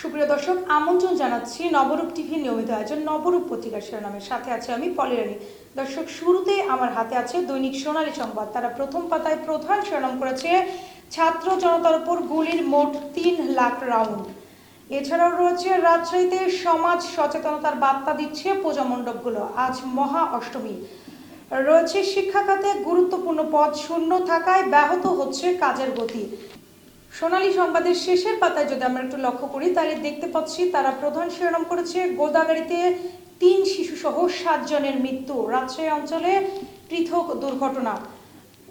সুপ্রিয় দর্শক, আমন্ত্রণ জানাচ্ছি নবরূপ টিভির নিয়মিত আয়োজন, নবরূপ পত্রিকার শিরোনামের সাথে আছে আমি পলিরানি দর্শক, শুরুতে আমার হাতে আছে দৈনিক সোনালী সংবাদ। তারা প্রথম পাতায় প্রধান শিরোনাম করেছে, ছাত্র জনতার উপর গুলির মোট তিন লাখ রাউন্ড। এছাড়াও রয়েছে, রাজশাহীতে সমাজ সচেতনতার বার্তা দিচ্ছে পূজা মণ্ডপগুলো। আজ মহা অষ্টমী। রয়েছে শিক্ষা খাতে গুরুত্বপূর্ণ পদ শূন্য থাকায় ব্যাহত হচ্ছে কাজের গতি। সোনালী সংবাদের শেষের পাতায় যদি আমরা একটু লক্ষ্য করি, তাহলে দেখতে পাচ্ছি তারা প্রধান শিরোনাম করেছে গোদাগাড়িতে তিন শিশুসহ সাতজনের মৃত্যু। রাজশাহী অঞ্চলে পৃথক দুর্ঘটনা।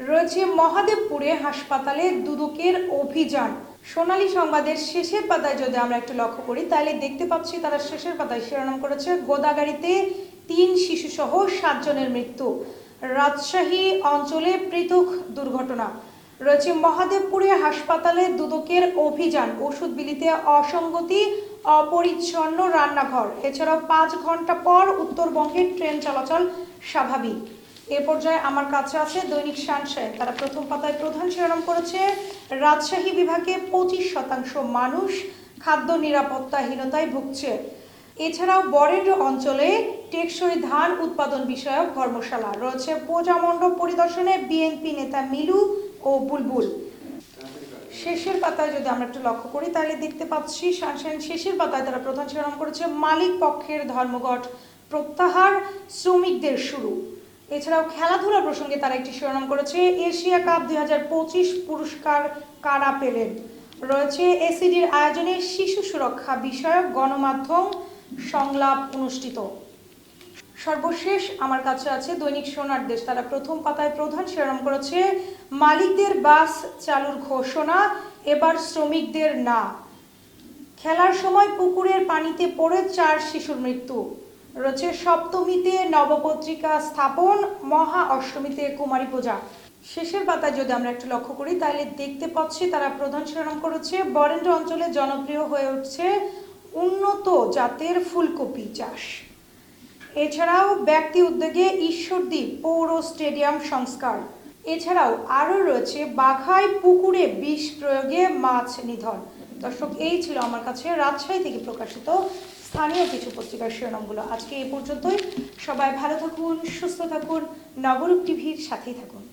রয়েছে মহাদেবপুরে হাসপাতালে দুদকের অভিযান। সোনালী সংবাদের শেষের পাতায় যদি আমরা একটু লক্ষ্য করি, তাহলে দেখতে পাচ্ছি তারা শেষের পাতায় শিরোনাম করেছে গোদাগাড়িতে তিন শিশুসহ সাতজনের মৃত্যু। রাজশাহী অঞ্চলে পৃথক দুর্ঘটনা। রয়েছে মহাদেবপুরে হাসপাতালে দুদকের অভিযান, ওষুধ বিলিতে অসঙ্গতি, অপরিচ্ছন্ন রান্নাঘর। এছাড়াও পাঁচ ঘণ্টা পর উত্তরবঙ্গের ট্রেন চলাচল স্বাভাবিক। এ পর্যায়ে আমার কাছে আছে দৈনিক সানশাইন। তারা প্রথম পাতায় প্রধান শিরোনাম করেছে, রাজশাহী বিভাগে পঁচিশ শতাংশ মানুষ খাদ্য নিরাপত্তাহীনতায় ভুগছে। এছাড়াও বরেন্দ্র অঞ্চলে টেকসই ধান উৎপাদন বিষয়ক কর্মশালা। রয়েছে পূজামণ্ডপ পরিদর্শনে বিএনপি নেতা মিলু ও বুলবুল। শেষের পাতায় যদি আমরা একটু লক্ষ্য করি, তাহলে দেখতে পাচ্ছি সানশাইন শেষের পাতায় তারা প্রধান শিরোনাম করেছে মালিক পক্ষের ধর্মঘট প্রত্যাহার শ্রমিকদের শুরু। এছাড়াও খেলাধুলা প্রসঙ্গে তারা একটি শিরোনাম করেছে, এশিয়া কাপ দুই হাজার পঁচিশ পুরস্কার কারা পেলেন? রয়েছে এসিডির আয়োজনে শিশু সুরক্ষা বিষয়ক গণমাধ্যম সংলাপ অনুষ্ঠিত। সর্বশেষ আমার কাছে আছে দৈনিক সোনার দেশ। তারা প্রথম পাতায় প্রধান শিরোনাম করেছে, মালিকদের বাস চালুর ঘোষণা, এবার শ্রমিকদের না। খেলার সময় পুকুরের পানিতে পড়ে চার শিশুর মৃত্যু। রয়েছে সপ্তমীতে নবপত্রিকা স্থাপন, মহা অষ্টমীতে কুমারী পূজা। শেষের পাতায় যদি আমরা একটু লক্ষ্য করি, তাহলে দেখতে পাচ্ছি তারা প্রধান শিরোনাম করেছে, বরেন্দ্র অঞ্চলে জনপ্রিয় হয়ে উঠছে উন্নত জাতের ফুলকপি চাষ। এছাড়াও ব্যক্তি উদ্যোগে ঈশ্বরদ্বীপ পৌর স্টেডিয়াম সংস্কার। এছাড়াও আরও রয়েছে বাঘায় পুকুরে বিষ প্রয়োগে মাছ নিধন। দর্শক, এই ছিল আমার কাছে রাজশাহী থেকে প্রকাশিত স্থানীয় কিছু পত্রিকার শিরোনামগুলো। আজকে এই পর্যন্তই। সবাই ভালো থাকুন, সুস্থ থাকুন, নবরূপ টিভির সাথেই থাকুন।